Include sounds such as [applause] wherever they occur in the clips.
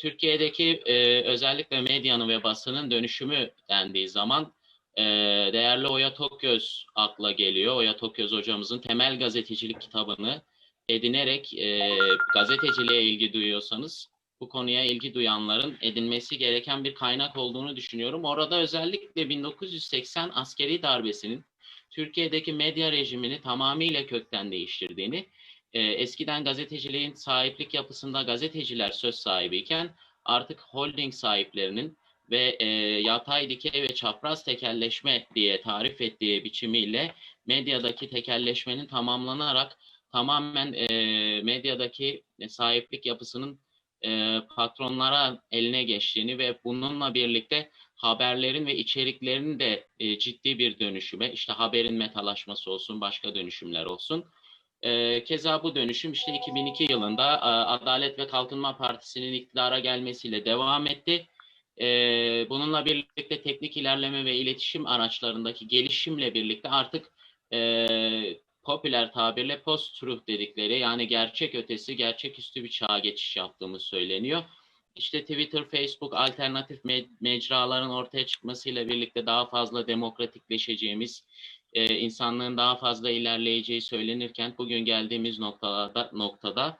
Türkiye'deki e, özellikle medyanın ve basının dönüşümü dendiği zaman e, değerli Oya Tokyöz akla geliyor. Oya Tokyöz hocamızın temel gazetecilik kitabını edinerek e, gazeteciliğe ilgi duyuyorsanız bu konuya ilgi duyanların edinmesi gereken bir kaynak olduğunu düşünüyorum. Orada özellikle 1980 askeri darbesinin Türkiye'deki medya rejimini tamamıyla kökten değiştirdiğini, e, eskiden gazeteciliğin sahiplik yapısında gazeteciler söz sahibiyken artık holding sahiplerinin ve e, yatay dikey ve çapraz tekelleşme diye tarif ettiği biçimiyle medyadaki tekelleşmenin tamamlanarak tamamen e, medyadaki sahiplik yapısının e, patronlara eline geçtiğini ve bununla birlikte haberlerin ve içeriklerin de e, ciddi bir dönüşüme, işte haberin metalaşması olsun, başka dönüşümler olsun. E, keza bu dönüşüm işte 2002 yılında e, Adalet ve Kalkınma Partisi'nin iktidara gelmesiyle devam etti. E, bununla birlikte teknik ilerleme ve iletişim araçlarındaki gelişimle birlikte artık e, popüler tabirle post-truth dedikleri yani gerçek ötesi, gerçeküstü bir çağa geçiş yaptığımız söyleniyor. İşte Twitter, Facebook alternatif me- mecraların ortaya çıkmasıyla birlikte daha fazla demokratikleşeceğimiz, e, insanlığın daha fazla ilerleyeceği söylenirken bugün geldiğimiz noktada, noktada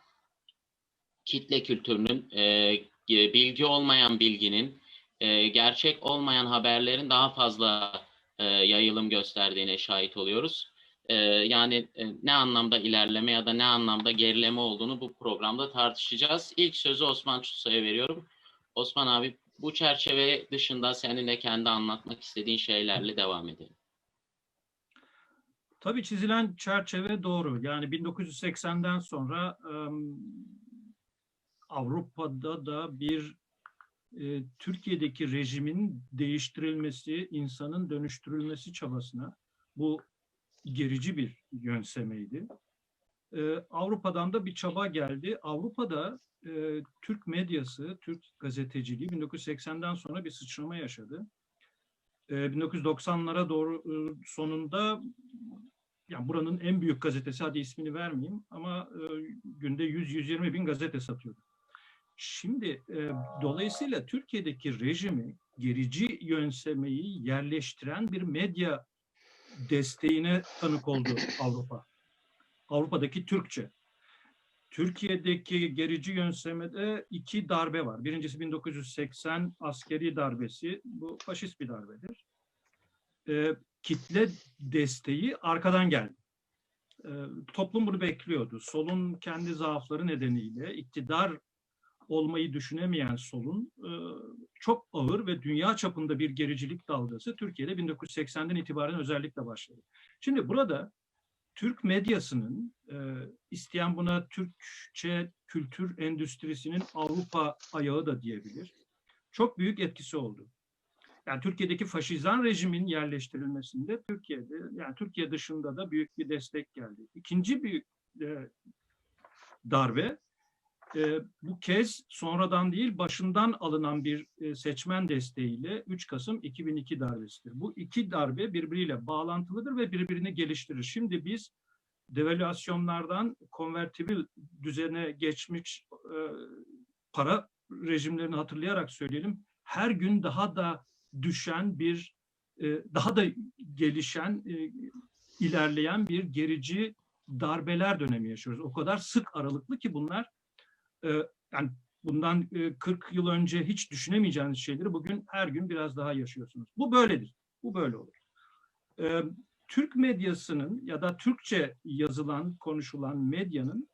kitle kültürünün, e, bilgi olmayan bilginin, e, gerçek olmayan haberlerin daha fazla e, yayılım gösterdiğine şahit oluyoruz. E, yani e, ne anlamda ilerleme ya da ne anlamda gerileme olduğunu bu programda tartışacağız. İlk sözü Osman Çutsa'ya veriyorum. Osman abi bu çerçeve dışında seninle kendi anlatmak istediğin şeylerle devam edelim. Tabii çizilen çerçeve doğru. Yani 1980'den sonra Avrupa'da da bir e, Türkiye'deki rejimin değiştirilmesi, insanın dönüştürülmesi çabasına bu gerici bir yönsemeydi. E, Avrupa'dan da bir çaba geldi. Avrupa'da e, Türk medyası, Türk gazeteciliği 1980'den sonra bir sıçrama yaşadı. E, 1990'lara doğru sonunda yani buranın en büyük gazetesi, hadi ismini vermeyeyim ama e, günde 100-120 bin gazete satıyordu. Şimdi e, dolayısıyla Türkiye'deki rejimi gerici yönsemeyi yerleştiren bir medya desteğine tanık oldu [clears throat] Avrupa. Avrupa'daki Türkçe. Türkiye'deki gerici yönsemede iki darbe var. Birincisi 1980 askeri darbesi. Bu faşist bir darbedir. E, kitle desteği arkadan geldi. E, toplum bunu bekliyordu. Solun kendi zaafları nedeniyle iktidar olmayı düşünemeyen solun e, çok ağır ve dünya çapında bir gericilik dalgası Türkiye'de 1980'den itibaren özellikle başladı. Şimdi burada Türk medyasının e, isteyen buna Türkçe kültür endüstrisinin Avrupa ayağı da diyebilir. Çok büyük etkisi oldu. Yani Türkiye'deki faşizan rejimin yerleştirilmesinde Türkiye'de yani Türkiye dışında da büyük bir destek geldi. İkinci büyük e, darbe e, bu kez sonradan değil başından alınan bir e, seçmen desteğiyle 3 Kasım 2002 darbesidir. Bu iki darbe birbiriyle bağlantılıdır ve birbirini geliştirir. Şimdi biz devalüasyonlardan konvertibil düzene geçmiş e, para rejimlerini hatırlayarak söyleyelim. Her gün daha da düşen bir, e, daha da gelişen, e, ilerleyen bir gerici darbeler dönemi yaşıyoruz. O kadar sık aralıklı ki bunlar e, yani bundan 40 yıl önce hiç düşünemeyeceğiniz şeyleri bugün her gün biraz daha yaşıyorsunuz. Bu böyledir. Bu böyle olur. Türk medyasının ya da Türkçe yazılan, konuşulan medyanın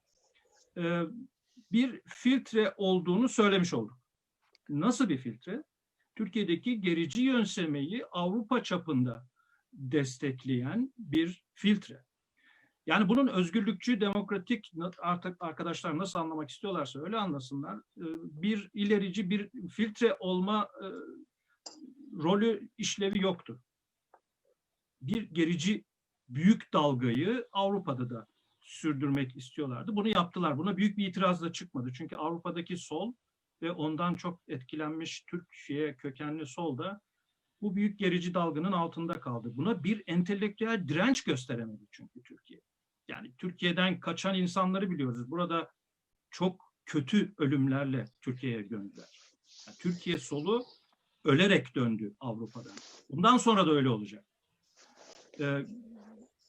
bir filtre olduğunu söylemiş olduk. Nasıl bir filtre? Türkiye'deki gerici yönsemeyi Avrupa çapında destekleyen bir filtre. Yani bunun özgürlükçü, demokratik artık arkadaşlar nasıl anlamak istiyorlarsa öyle anlasınlar. Ee, bir ilerici, bir filtre olma e, rolü, işlevi yoktu. Bir gerici büyük dalgayı Avrupa'da da sürdürmek istiyorlardı. Bunu yaptılar. Buna büyük bir itiraz da çıkmadı. Çünkü Avrupa'daki sol ve ondan çok etkilenmiş Türkiye kökenli sol da bu büyük gerici dalganın altında kaldı. Buna bir entelektüel direnç gösteremedi çünkü Türkiye. Yani Türkiye'den kaçan insanları biliyoruz. Burada çok kötü ölümlerle Türkiye'ye döndüler. Yani Türkiye solu ölerek döndü Avrupa'dan. Bundan sonra da öyle olacak. Ee,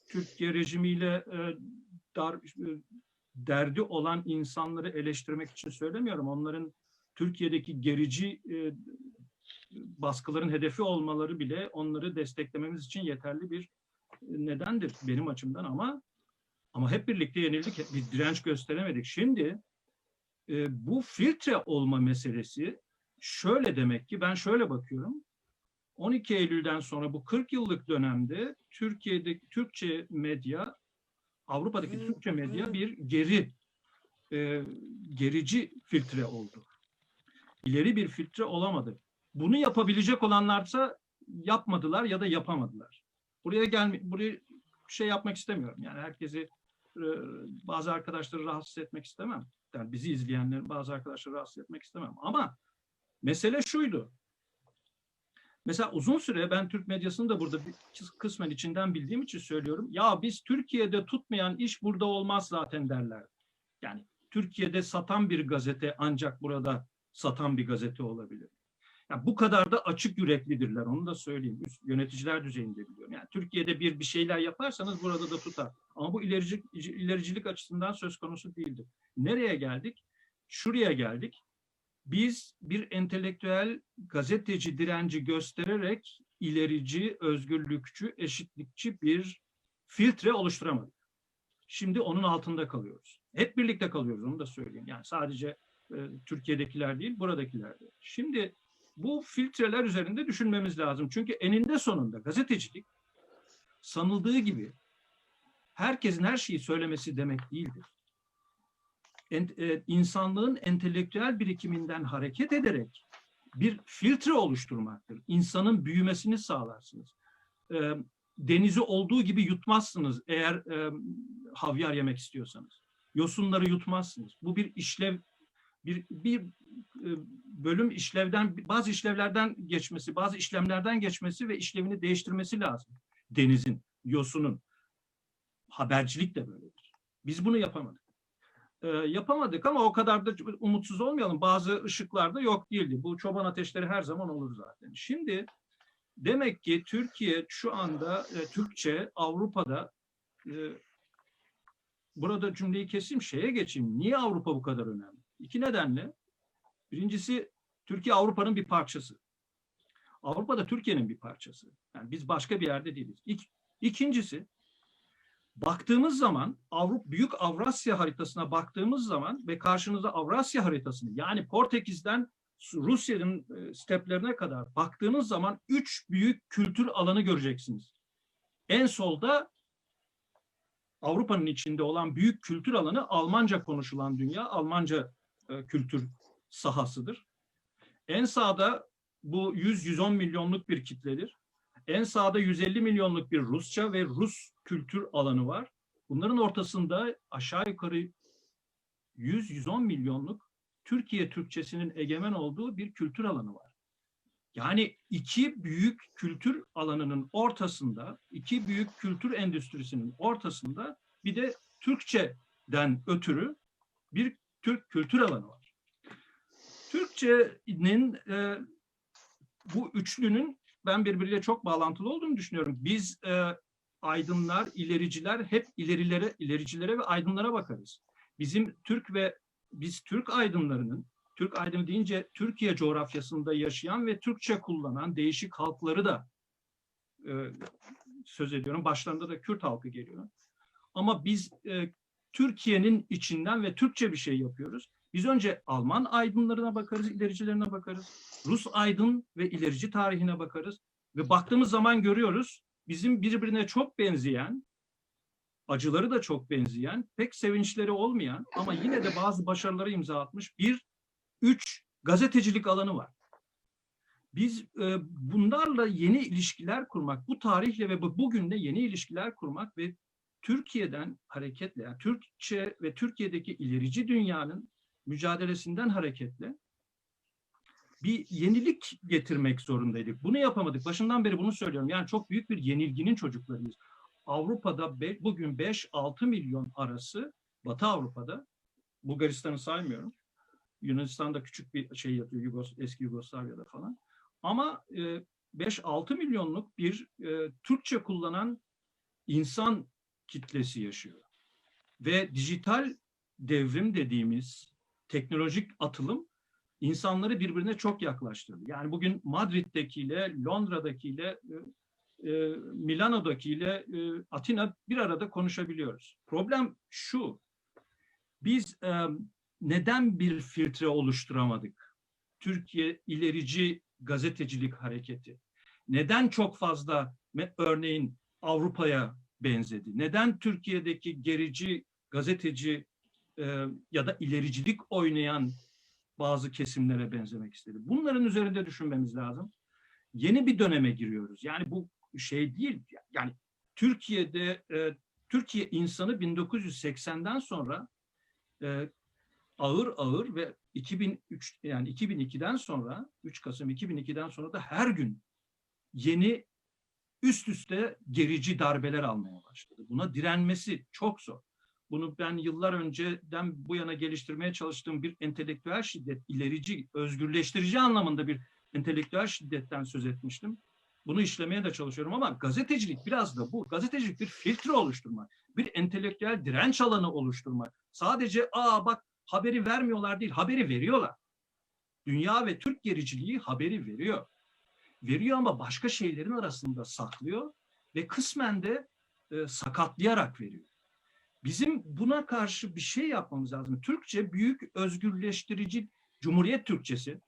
Türkiye rejimiyle e, dar, e, derdi olan insanları eleştirmek için söylemiyorum. Onların Türkiye'deki gerici e, baskıların hedefi olmaları bile onları desteklememiz için yeterli bir nedendir benim açımdan ama ama hep birlikte yenildik, bir direnç gösteremedik. Şimdi e, bu filtre olma meselesi şöyle demek ki ben şöyle bakıyorum. 12 Eylül'den sonra bu 40 yıllık dönemde Türkiye'de Türkçe medya, Avrupa'daki Türkçe medya bir geri e, gerici filtre oldu. İleri bir filtre olamadı. Bunu yapabilecek olanlarsa yapmadılar ya da yapamadılar. Buraya gelme, buraya şey yapmak istemiyorum. Yani herkesi e, bazı arkadaşları rahatsız etmek istemem. Yani bizi izleyenler bazı arkadaşları rahatsız etmek istemem. Ama mesele şuydu. Mesela uzun süre ben Türk medyasını da burada kısmen içinden bildiğim için söylüyorum. Ya biz Türkiye'de tutmayan iş burada olmaz zaten derler. Yani Türkiye'de satan bir gazete ancak burada satan bir gazete olabilir. Yani bu kadar da açık yüreklidirler onu da söyleyeyim. Üst yöneticiler düzeyinde biliyorum. Yani Türkiye'de bir bir şeyler yaparsanız burada da tutar. Ama bu ilerici, ilericilik açısından söz konusu değildir. Nereye geldik? Şuraya geldik. Biz bir entelektüel gazeteci direnci göstererek ilerici, özgürlükçü, eşitlikçi bir filtre oluşturamadık. Şimdi onun altında kalıyoruz. Hep birlikte kalıyoruz onu da söyleyeyim. Yani sadece Türkiye'dekiler değil, buradakiler de. Şimdi bu filtreler üzerinde düşünmemiz lazım. Çünkü eninde sonunda gazetecilik sanıldığı gibi herkesin her şeyi söylemesi demek değildir. En, e, insanlığın entelektüel birikiminden hareket ederek bir filtre oluşturmaktır. İnsanın büyümesini sağlarsınız. E, denizi olduğu gibi yutmazsınız eğer e, havyar yemek istiyorsanız. Yosunları yutmazsınız. Bu bir işlev, bir, bir e, bölüm işlevden bazı işlevlerden geçmesi, bazı işlemlerden geçmesi ve işlevini değiştirmesi lazım. Denizin, yosunun. Habercilik de böyledir. Biz bunu yapamadık. E, yapamadık ama o kadar da umutsuz olmayalım. Bazı ışıklar da yok değildi. Bu çoban ateşleri her zaman olur zaten. Şimdi demek ki Türkiye şu anda e, Türkçe Avrupa'da e, burada cümleyi keseyim şeye geçeyim. Niye Avrupa bu kadar önemli? İki nedenle. Birincisi Türkiye Avrupa'nın bir parçası. Avrupa da Türkiye'nin bir parçası. Yani biz başka bir yerde değiliz. İk, ikincisi baktığımız zaman Avrupa büyük Avrasya haritasına baktığımız zaman ve karşınıza Avrasya haritasını yani Portekiz'den Rusya'nın e, steplerine kadar baktığınız zaman üç büyük kültür alanı göreceksiniz. En solda Avrupa'nın içinde olan büyük kültür alanı Almanca konuşulan dünya, Almanca e, kültür sahasıdır. En sağda bu 100-110 milyonluk bir kitledir. En sağda 150 milyonluk bir Rusça ve Rus kültür alanı var. Bunların ortasında aşağı yukarı 100-110 milyonluk Türkiye Türkçesinin egemen olduğu bir kültür alanı var. Yani iki büyük kültür alanının ortasında, iki büyük kültür endüstrisinin ortasında bir de Türkçeden ötürü bir Türk kültür alanı var. Türkçenin e, bu üçlünün ben birbiriyle çok bağlantılı olduğunu düşünüyorum. Biz e, aydınlar, ilericiler hep ilerilere, ilericilere ve aydınlara bakarız. Bizim Türk ve biz Türk aydınlarının, Türk aydını deyince Türkiye coğrafyasında yaşayan ve Türkçe kullanan değişik halkları da e, söz ediyorum. Başlarında da Kürt halkı geliyor. Ama biz e, Türkiye'nin içinden ve Türkçe bir şey yapıyoruz. Biz önce Alman aydınlarına bakarız, ilericilerine bakarız. Rus aydın ve ilerici tarihine bakarız. Ve baktığımız zaman görüyoruz bizim birbirine çok benzeyen, acıları da çok benzeyen, pek sevinçleri olmayan ama yine de bazı başarıları imza atmış bir üç gazetecilik alanı var. Biz e, bunlarla yeni ilişkiler kurmak, bu tarihle ve bu bugünle yeni ilişkiler kurmak ve Türkiye'den hareketle, yani Türkçe ve Türkiye'deki ilerici dünyanın mücadelesinden hareketle bir yenilik getirmek zorundaydık. Bunu yapamadık. Başından beri bunu söylüyorum. Yani çok büyük bir yenilginin çocuklarıyız. Avrupa'da be, bugün 5-6 milyon arası, Batı Avrupa'da, Bulgaristan'ı saymıyorum, Yunanistan'da küçük bir şey yapıyor Yugos eski Yugoslavya'da falan. Ama e, 5-6 milyonluk bir e, Türkçe kullanan insan kitlesi yaşıyor. Ve dijital devrim dediğimiz teknolojik atılım insanları birbirine çok yaklaştırdı. Yani bugün Madrid'dekiyle, Londra'dakiyle, e, e, Milano'dakiyle e, Atina bir arada konuşabiliyoruz. Problem şu, biz e, neden bir filtre oluşturamadık? Türkiye ilerici gazetecilik hareketi. Neden çok fazla örneğin Avrupa'ya benzedi? Neden Türkiye'deki gerici gazeteci e, ya da ilericilik oynayan bazı kesimlere benzemek istedi? Bunların üzerinde düşünmemiz lazım. Yeni bir döneme giriyoruz. Yani bu şey değil. Yani Türkiye'de e, Türkiye insanı 1980'den sonra e, ağır ağır ve 2003 yani 2002'den sonra 3 Kasım 2002'den sonra da her gün yeni üst üste gerici darbeler almaya başladı. Buna direnmesi çok zor. Bunu ben yıllar önceden bu yana geliştirmeye çalıştığım bir entelektüel şiddet, ilerici, özgürleştirici anlamında bir entelektüel şiddetten söz etmiştim. Bunu işlemeye de çalışıyorum ama gazetecilik biraz da bu. Gazetecilik bir filtre oluşturmak, bir entelektüel direnç alanı oluşturmak. Sadece aa bak haberi vermiyorlar değil, haberi veriyorlar. Dünya ve Türk gericiliği haberi veriyor. Veriyor ama başka şeylerin arasında saklıyor ve kısmen de e, sakatlayarak veriyor. Bizim buna karşı bir şey yapmamız lazım. Türkçe büyük özgürleştirici Cumhuriyet Türkçesi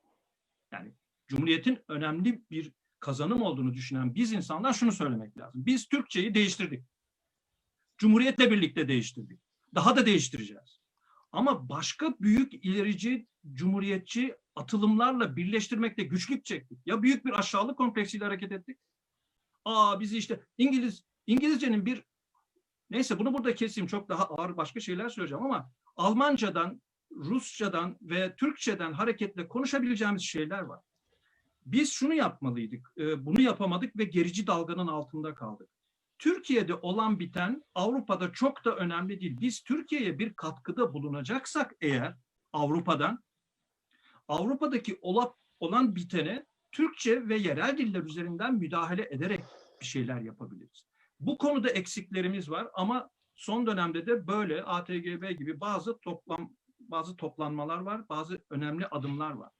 yani Cumhuriyet'in önemli bir kazanım olduğunu düşünen biz insanlar şunu söylemek lazım. Biz Türkçeyi değiştirdik. Cumhuriyet'le birlikte değiştirdik. Daha da değiştireceğiz. Ama başka büyük ilerici cumhuriyetçi atılımlarla birleştirmekte güçlük çektik. Ya büyük bir aşağılık kompleksiyle hareket ettik. Aa bizi işte İngiliz İngilizcenin bir neyse bunu burada keseyim çok daha ağır başka şeyler söyleyeceğim ama Almancadan, Rusçadan ve Türkçeden hareketle konuşabileceğimiz şeyler var. Biz şunu yapmalıydık. e, Bunu yapamadık ve gerici dalganın altında kaldık. Türkiye'de olan biten Avrupa'da çok da önemli değil. Biz Türkiye'ye bir katkıda bulunacaksak eğer Avrupa'dan Avrupa'daki olan, olan bitene Türkçe ve yerel diller üzerinden müdahale ederek bir şeyler yapabiliriz. Bu konuda eksiklerimiz var ama son dönemde de böyle ATGB gibi bazı toplam bazı toplanmalar var, bazı önemli adımlar var.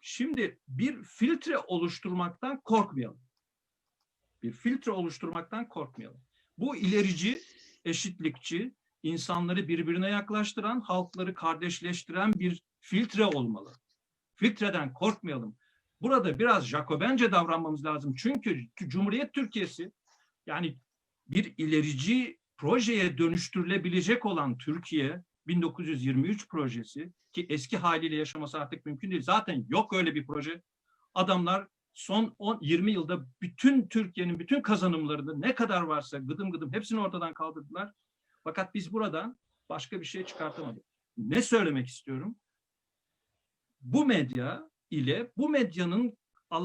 Şimdi bir filtre oluşturmaktan korkmayalım. Bir filtre oluşturmaktan korkmayalım. Bu ilerici, eşitlikçi, insanları birbirine yaklaştıran, halkları kardeşleştiren bir filtre olmalı. Filtreden korkmayalım. Burada biraz Jacobence davranmamız lazım. Çünkü Cumhuriyet Türkiye'si yani bir ilerici projeye dönüştürülebilecek olan Türkiye 1923 projesi ki eski haliyle yaşaması artık mümkün değil. Zaten yok öyle bir proje. Adamlar son 10 20 yılda bütün Türkiye'nin bütün kazanımlarını ne kadar varsa gıdım gıdım hepsini ortadan kaldırdılar. Fakat biz buradan başka bir şey çıkartamadık. Ne söylemek istiyorum? Bu medya ile bu medyanın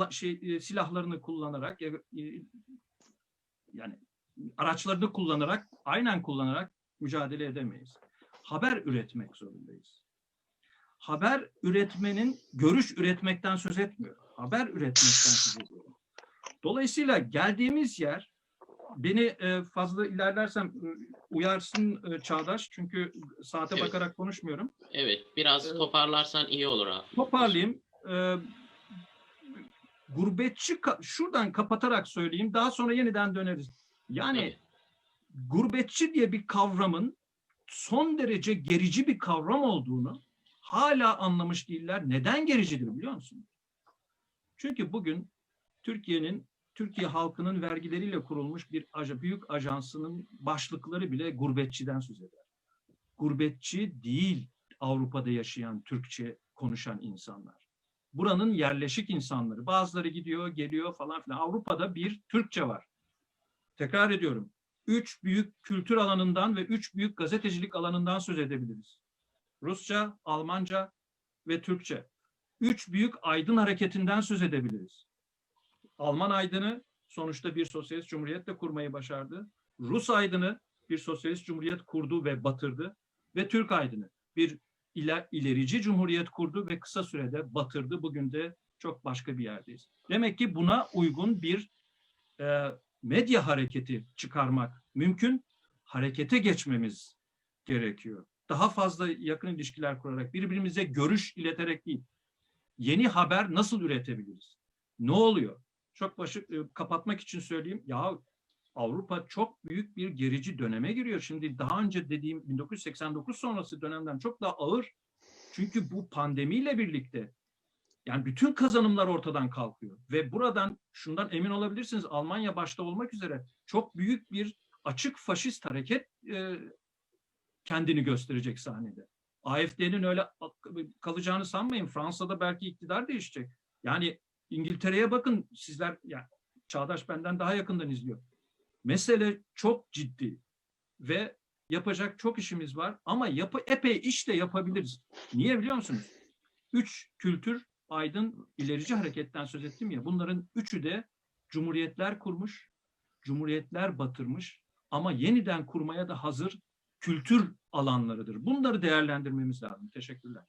şey e, silahlarını kullanarak e, yani araçlarını kullanarak aynen kullanarak mücadele edemeyiz. Haber üretmek zorundayız. Haber üretmenin görüş üretmekten söz etmiyor. Haber üretmekten söz ediyor. Dolayısıyla geldiğimiz yer beni e, fazla ilerlersem uyarsın e, Çağdaş çünkü saate Evet. bakarak konuşmuyorum. Evet, biraz Evet. toparlarsan iyi olur abi. Toparlayayım. Ee, gurbetçi ka- şuradan kapatarak söyleyeyim. Daha sonra yeniden döneriz. Yani Tabii. gurbetçi diye bir kavramın son derece gerici bir kavram olduğunu hala anlamış değiller. Neden gericidir biliyor musun? Çünkü bugün Türkiye'nin Türkiye halkının vergileriyle kurulmuş bir aja, büyük ajansının başlıkları bile gurbetçiden söz eder. Gurbetçi değil Avrupa'da yaşayan Türkçe konuşan insanlar. Buranın yerleşik insanları. Bazıları gidiyor, geliyor falan filan. Avrupa'da bir Türkçe var. Tekrar ediyorum. Üç büyük kültür alanından ve üç büyük gazetecilik alanından söz edebiliriz. Rusça, Almanca ve Türkçe. Üç büyük aydın hareketinden söz edebiliriz. Alman aydını sonuçta bir sosyalist cumhuriyet de kurmayı başardı. Rus aydını bir sosyalist cumhuriyet kurdu ve batırdı. Ve Türk aydını bir ilerici cumhuriyet kurdu ve kısa sürede batırdı. Bugün de çok başka bir yerdeyiz. Demek ki buna uygun bir e, medya hareketi çıkarmak mümkün. Harekete geçmemiz gerekiyor. Daha fazla yakın ilişkiler kurarak, birbirimize görüş ileterek değil. Yeni haber nasıl üretebiliriz? Ne oluyor? Çok başı e, kapatmak için söyleyeyim. Ya Avrupa çok büyük bir gerici döneme giriyor. Şimdi daha önce dediğim 1989 sonrası dönemden çok daha ağır. Çünkü bu pandemiyle birlikte yani bütün kazanımlar ortadan kalkıyor. Ve buradan şundan emin olabilirsiniz Almanya başta olmak üzere çok büyük bir açık faşist hareket e, kendini gösterecek sahnede. AFD'nin öyle kalacağını sanmayın. Fransa'da belki iktidar değişecek. Yani İngiltere'ye bakın sizler yani Çağdaş benden daha yakından izliyor. Mesele çok ciddi ve yapacak çok işimiz var ama yapı epey iş de yapabiliriz. Niye biliyor musunuz? Üç kültür aydın ilerici hareketten söz ettim ya bunların üçü de cumhuriyetler kurmuş, cumhuriyetler batırmış ama yeniden kurmaya da hazır kültür alanlarıdır. Bunları değerlendirmemiz lazım. Teşekkürler.